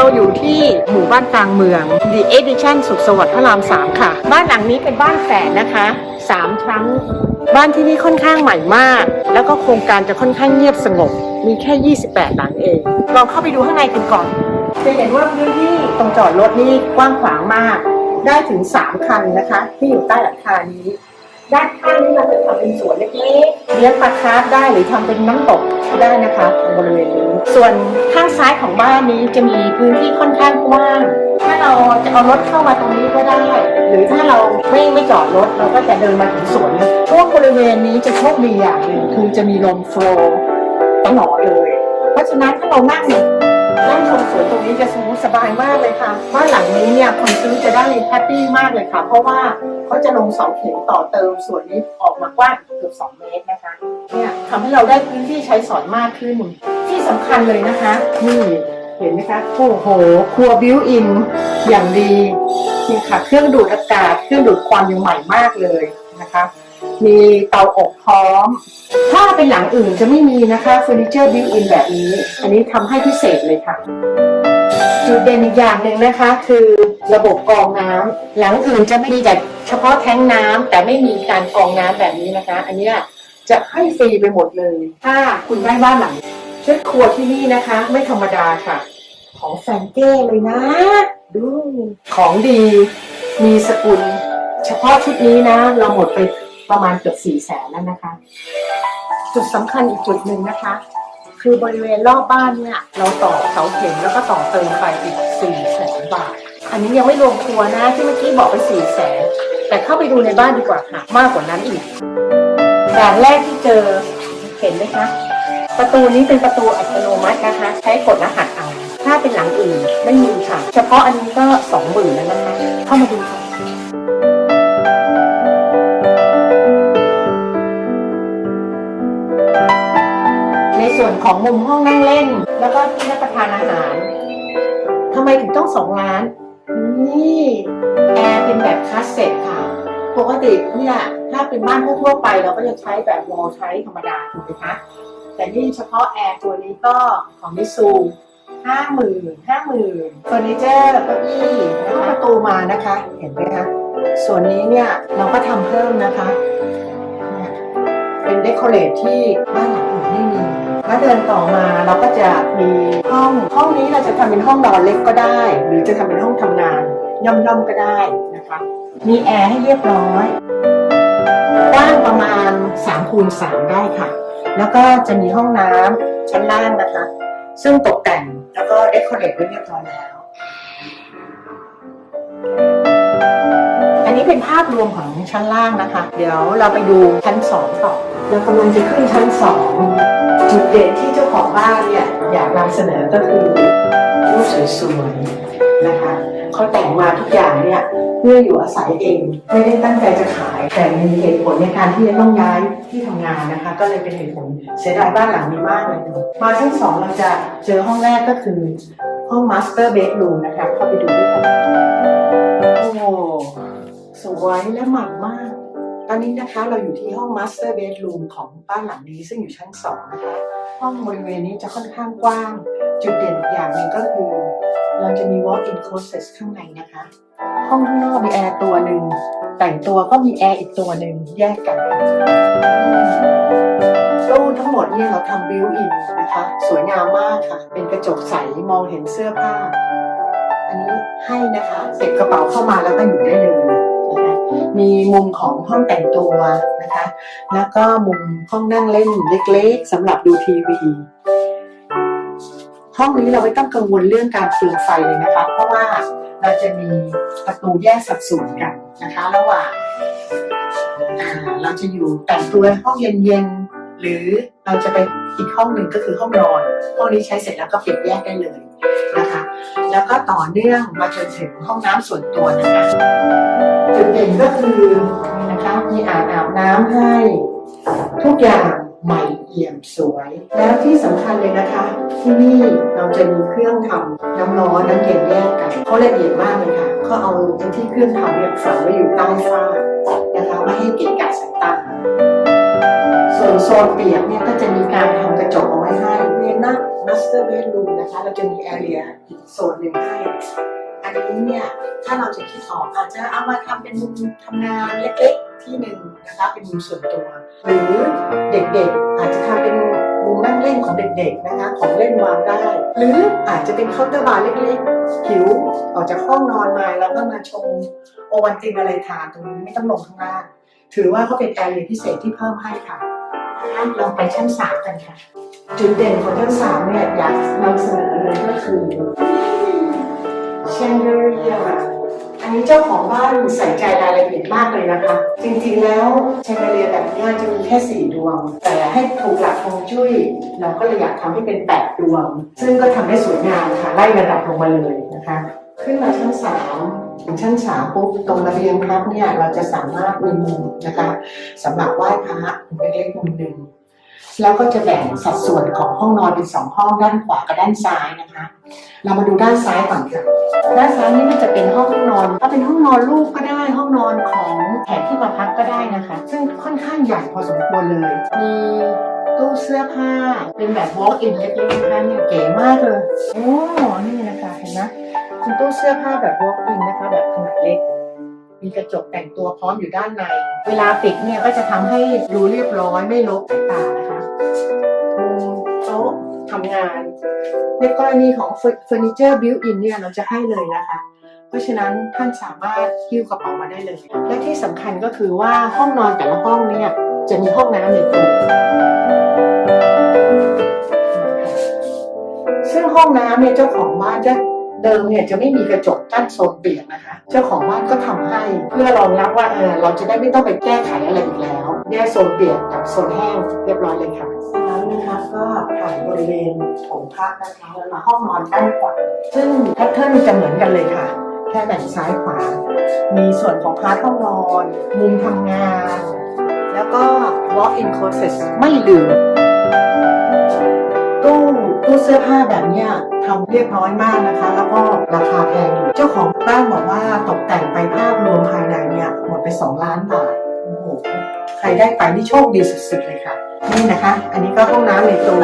เราอยู่ที่หมู่บ้านกลางเมือง The Edition สุขสวัสดิ์พระราม 3 ค่ะ บ้านหลังนี้เป็นบ้านแฝดนะคะ 3 ชั้น บ้านที่นี่ค่อนข้างใหม่มาก แล้วก็โครงการจะค่อนข้างเงียบสงบ มีแค่ 28 หลังเอง ลองเข้าไปดูข้างในกันก่อน จะเห็นว่าพื้นที่ตรงจอดรถนี่กว้างขวางมาก ได้ถึง 3 คันนะคะ ที่อยู่ใต้หลังคานี้ ด้านข้างนี่เราจะทำเป็นสวนเล็กๆเลี้ยงปลาคาร์ฟได้หรือทำเป็นน้ำตกได้นะคะบริเวณนี้ส่วนข้างซ้ายของบ้านนี้จะมีพื้นที่ค่อนข้างกว้าง ถ้าเราจะเอารถเข้ามาตรงนี้ก็ได้ หรือถ้าเราไม่ไม่จอดรถเราก็จะเดินมาถึงสวนเลยช่วงบริเวณนี้จะโชคดีอย่างหนึ่งคือจะมีลมโฟล์ตลอดเลย เพราะฉะนั้นถ้าเรานั่งนั่ งชมสวนตรงนี้จะสมูทสบายมากเลยค่ะบ้านหลังนี้เนี่ยคนซื้อจะได้แฮปปี้มากเลยค่ะ เพราะว่าเขาจะลงเสาเข็มต่อเติมส่วนนี้ออกมากว้างเกือบ2เมตรนะคะเนี่ยทำให้เราได้พื้นที่ใช้สอยมากขึ้น ที่สำคัญเลยนะคะนี่เห็นไหมคะโอ้โห ครัวบิวอิน อย่างดีนี่ค่ะ เครื่องดูดอากาศ เครื่องดูดควันยังใหม่มากเลยนะคะ มีเตาอบพร้อม ถ้าเป็นหลังอื่นจะไม่มีนะคะเฟอร์นิเจอร์บิวอินแบบนี้ อันนี้ทำให้พิเศษเลยค่ะ จุดเด่นอีกอย่างหนึ่งนะคะคือระบบกรองน้ำหลังอื่นจะไม่มีแต่เฉพาะแท้งน้ำแต่ไม่มีการกรองน้ำแบบนี้นะคะ อันเนี้ยจะให้ฟรีไปหมดเลย ถ้าคุณได้บ้านหลังชุดครัวที่นี่นะคะ ไม่ธรรมดาค่ะ ของแฟนเก้เลยนะ ดูของดีมีสกุล เฉพาะชุดนี้นะ เราหมดไป ประมาณเกือบสี่แสนแล้วนะคะ จุดสำคัญอีกจุดหนึ่งนะคะ คือบริเวณรอบบ้านเนี่ยเราต่อเสาเข็มแล้วก็ต่อเติมไปอีก4ี่แสนบาท อันนี้ยังไม่รวมครัวนะที่เมื่อกี้บอกไป4ี่แสนแต่เข้าไปดูในบ้านดีกว่าค่ะ มากกว่านั้นอีกอย่างแรกที่เจอเห็นไหมคะ ประตูนี้เป็นประตูอัตโนมัตินะคะ ใช้กดรหัสเอา ถ้าเป็นหลังอื่นไม่มีค่ะ เฉพาะอันนี้ก็สองหมื่นแล้วนะคะ เข้ามาดูค่ะ ของมุมห้องนั่งเล่น แล้วก็ที่รับประทานอาหารทำไมถึงต้องสองล้าน นี่แอร์เป็นแบบคลาสเซ็ตค่ะ ปกติเนี่ยถ้าเป็นบ้านทั่วๆไปเราก็จะใช้แบบวอลใช้ธรรมดาถูกไหมคะแต่นี่เฉพาะแอร์ตัวนี้ก็ของมิซูห้าหมื่นห้าหมื่นเฟอร์นิเจอร์เก้าอี้แล้วก็ประตูมานะคะ เห็นไหมคะส่วนนี้เนี่ยเราก็ทำเพิ่มนะคะเนี่ยเป็นเดคอเรทที่บ้านหลังอื่นไม่มี แล้วเดินต่อมาเราก็จะมีห้องห้องนี้เราจะทำเป็นห้องนอนเล็กก็ได้ หรือจะทำเป็นห้องทำงานย่อมๆก็ได้นะคะ มีแอร์ให้เรียบร้อยกว้างประมาณ3คูณ3ได้ค่ะ แล้วก็จะมีห้องน้ำชั้นล่างนะคะ ซึ่งตกแต่งแล้วก็เดคอเรทไว้เรียบร้อยแล้ว อันนี้เป็นภาพรวมของชั้นล่างนะคะ เดี๋ยวเราไปดูชั้นสองต่อ เรากำลังจะขึ้นชั้นสอง จุดเด่นที่เจ้าของบ้านเนี่ยอยากนำเสนอก็คือรูปสวยๆนะคะเขาแต่งมาทุกอย่างเนี่ยเพื่ออยู่อาศัยเองไม่ได้ตั้งใจจะขาย แต่มีเหตุผลในการที่จะต้องย้ายที่ทำงานนะคะ ก็เลยเป็นเหตุผลเสียดายบ้านหลังนี้มากเลยมาชั้นสองเราจะเจอห้องแรกก็คือห้องมาสเตอร์เบดรูมนะคะเข้าไปดูด้วยกันโอ้สวยและใหม่มาก ตอนนี้นะคะเราอยู่ที่ห้อง Master Bedroom ของบ้านหลังนี้ซึ่งอยู่ชั้นสองนะคะ ห้องบริเวณนี้จะค่อนข้างกว้าง จุดเด่นอย่างหนึ่งก็คือ เราจะมี walk-in closet ข้างในนะคะ ห้องข้างนอกมีแอร์ตัวหนึ่ง แต่งตัวก็มีแอร์อีกตัวหนึ่งแยกกันตู้ทั้งหมดเนี่ยเราทำบิวอินนะคะ สวยงามมากค่ะ เป็นกระจกใสมองเห็นเสื้อผ้า อันนี้ให้นะคะเก็บกระเป๋าเข้ามาแล้วก็อยู่ได้เลย มีมุมของห้องแต่งตัวนะคะ แล้วก็มุมห้องนั่งเล่นเล็กๆสำหรับดูทีวีห้องนี้เราไม่ต้องกังวลเรื่องการเปลืองไฟเลยนะคะ เพราะว่าเราจะมีประตูแยกสัดส่วนกันนะคะ ระหว่างเราจะอยู่แต่งตัวห้องเย็นๆหรือเราจะไปอีกห้องหนึ่งก็คือห้องนอน ห้องนี้ใช้เสร็จแล้วก็เก็บแยกได้เลย นะคะ แล้วก็ต่อเนื่องมาจนถึงห้องน้ำส่วนตัวนะคะจุดเด่นก็คือนี่นะคะมีอ่างอาบน้ำให้ทุกอย่างใหม่เอี่ยมสวย แล้วที่สำคัญเลยนะคะ ที่นี่เราจะมีเครื่องทำน้ำร้อนน้ำเย็นแยกกันเขาละเอียดมากเลยค่ะเขาเอาที่เครื่องทำเนี่ยฝังไว้อยู่ใต้ฝ้านะคะไม่ให้เกะกะสายตาส่วนโซนเปียกเนี่ยก็จะมีการทำกระจก เอาไว้ให้เว้นนะ master bedroom นะคะ เราจะมี area อีกโซนหนึ่งให้ อันนี้เนี่ย ถ้าเราจะคิดออกอาจจะเอามาทำเป็นมุมทำงานเล็กๆที่หนึ่งนะคะ เป็นมุมส่วนตัว หรือเด็กๆอาจจะทำเป็นมุมนั่งเล่นของเด็กๆนะคะ ของเล่นวางได้ หรืออาจจะเป็นเคาน์เตอร์บาร์เล็กๆหิวออกจากห้องนอนมาแล้วก็มาชงโอวันตินอะไรทานตรงนี้ไม่ต้องลงข้างล่างถือว่าเขาเป็นแอเรียพิเศษที่เพิ่มให้ค่ะ เราไปชั้นสามกันค่ะ จุดเด่นของชั้นสามเนี่ยอยากนำเสนอเลยก็คือเชนเดอเรียอันนี้เจ้าของบ้านใส่ใจรายละเอียดมากเลยนะคะ จริงๆแล้วเชนเดอเรียแบบนี้จะมีแค่สี่ดวง แต่ให้ถูกหลักฮวงจุ้ยเราก็เลยอยากทำให้เป็นแปดดวง ซึ่งก็ทำได้สวยงามค่ะไล่ระดับลงมาเลยนะคะ ขึ้นมาชั้นสาม ถึงชั้นสามปุ๊บตรงระเบียงครับเนี่ยเราจะสามารถมีมุมนะคะสำหรับไหว้พระมุมเล็กๆมุมหนึ่งแล้วก็จะแบ่งสัดส่วนของห้องนอนเป็นสองห้องด้านขวากับด้านซ้ายนะคะ เรามาดูด้านซ้ายก่อนค่ะด้านซ้ายนี่มันจะเป็นห้องนอน ถ้าเป็นห้องนอนลูกก็ได้ห้องนอนของแขกที่มาพักก็ได้นะคะ ซึ่งค่อนข้างใหญ่พอสมควรเลยมีตู้เสื้อผ้าเป็นแบบ walk in เล็กๆนะคะเนี่ยเก๋มากเลยโอ้นี่นะคะเห็นไหม เป็นตู้เสื้อผ้าแบบ walk in นะคะ แบบขนาดเล็ก มีกระจกแต่งตัวพร้อมอยู่ด้านใน เวลาปิดเนี่ยก็จะทำให้ดูเรียบร้อยไม่รกสายตานะคะมุมโต๊ะทำงาน ในกรณีของเฟอร์นิเจอร์บิวอินเนี่ยเราจะให้เลยนะคะ เพราะฉะนั้นท่านสามารถหิ้วกระเป๋ามาได้เลย และที่สำคัญก็คือว่าห้องนอนแต่ละห้องเนี่ยจะมีห้องน้ำในตัวซึ่งห้องน้ำเนี่ยเจ้าของบ้านจะ เดิมเนี่ยจะไม่มีกระจกกั้นโซนเปียกนะคะ เจ้าของบ้านก็ทำให้เพื่อรองรับว่าเออเราจะได้ไม่ต้องไปแก้ไขอะไรอีกแล้วแยกโซนเปียกกับโซนแห้งเรียบร้อยเลยค่ะแล้วนะคะก็ผ่านบริเวณโถงพักนะคะแล้วมาห้องนอนด้านขวาซึ่งแพทเทิร์นจะเหมือนกันเลยค่ะ แค่แบ่งซ้ายขวา มีส่วนของพาร์ทห้องนอน มุมทำงาน แล้วก็ walk-in closet ไม่ลืมตู้ ตู้เสื้อผ้าแบบเนี้ยทำเรียบร้อยมากนะคะ แล้วก็ราคาแพงอยู่เจ้าของบ้านบอกว่าตกแต่งไปภาพรวมภายในเนี่ยหมดไป 2 ล้านบาทโอ้โหใครได้ไปนี่โชคดีสุดๆเลยค่ะ นี่นะคะ อันนี้ก็ห้องน้ำในตัว